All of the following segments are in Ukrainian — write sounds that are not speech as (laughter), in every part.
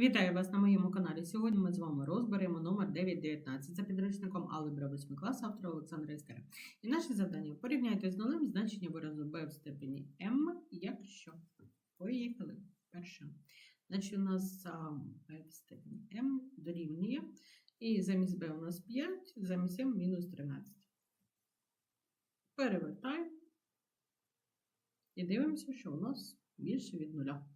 Вітаю вас на моєму каналі. Сьогодні ми з вами розберемо номер 919 за підручником Алgebra 8 класу автора Олександра Істера. І наше завдання порівняйте з нулем значення виразу b в степені m, якщо. Поїхали. Перше. Значить, у нас b в степені m дорівнює. І замість b у нас 5, замість m мінус 13. Перевертаємо. І дивимося, що у нас більше від нуля.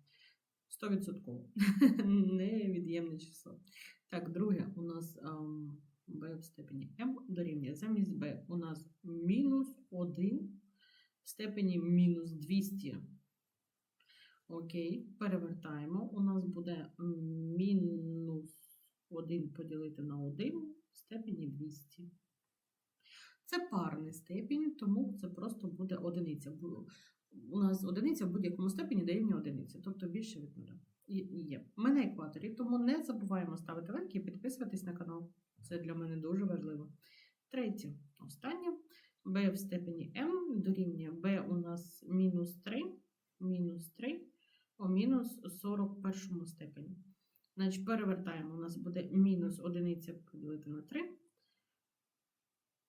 100%. (laughs) Невід'ємне число. Так, друге, у нас ем, b в степені m дорівнює. Замість b у нас мінус 1 в степені мінус 200. Окей, перевертаємо. У нас буде мінус 1 поділити на 1 в степені 200. Це парний степінь, тому це просто буде одиниця. У нас одиниця в будь-якому степені дорівнює одиниці, тобто більше від нуля. Є. Ми на екваторі, тому не забуваємо ставити лайк і підписуватись на канал. Це для мене дуже важливо. Третє, останнє. b в степені m дорівнює b у нас мінус 3, мінус 3 у мінус 41 степені. Значить, перевертаємо, у нас буде мінус одиниця поділити на 3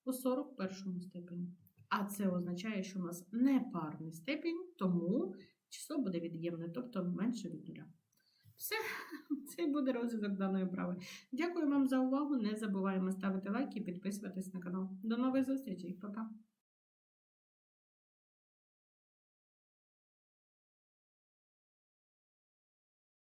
у 41 степені. А це означає, що у нас непарний степінь, тому число буде від'ємне, тобто менше від нуля. Все, (laughs) це буде розв'язок даної вправи. Дякую вам за увагу. Не забуваємо ставити лайк і підписуватись на канал. До нових зустрічей, Па-па!